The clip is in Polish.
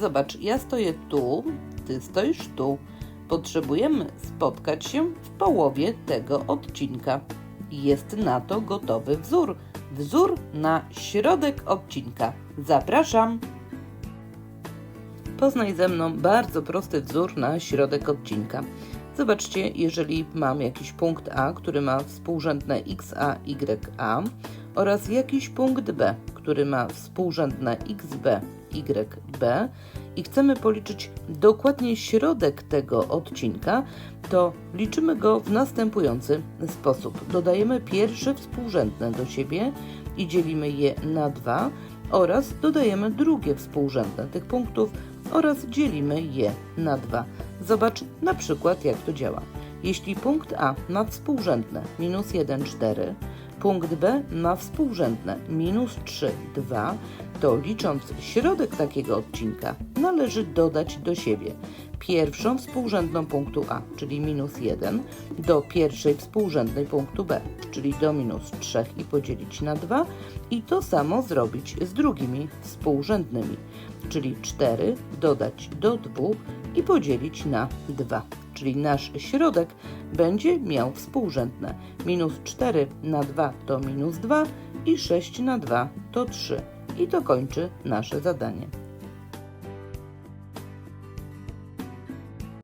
Zobacz, ja stoję tu, ty stoisz tu. Potrzebujemy spotkać się w połowie tego odcinka. Jest na to gotowy wzór. Wzór na środek odcinka. Zapraszam. Poznaj ze mną bardzo prosty wzór na środek odcinka. Zobaczcie, jeżeli mam jakiś punkt A, który ma współrzędne xa, ya oraz jakiś punkt B, który ma współrzędne xb, yb i chcemy policzyć dokładnie środek tego odcinka, to liczymy go w następujący sposób. Dodajemy pierwsze współrzędne do siebie i dzielimy je na 2 oraz dodajemy drugie współrzędne tych punktów oraz dzielimy je na 2. Zobacz na przykład jak to działa. Jeśli punkt A ma współrzędne minus 1, 4, punkt B ma współrzędne minus 3, 2, to licząc środek takiego odcinka należy dodać do siebie pierwszą współrzędną punktu A, czyli minus 1, do pierwszej współrzędnej punktu B, czyli do minus 3 i podzielić na 2 i to samo zrobić z drugimi współrzędnymi, czyli 4 dodać do 2 i podzielić na 2. Czyli nasz środek będzie miał współrzędne. Minus 4 na 2 to minus 2 i 6 na 2 to 3. I to kończy nasze zadanie.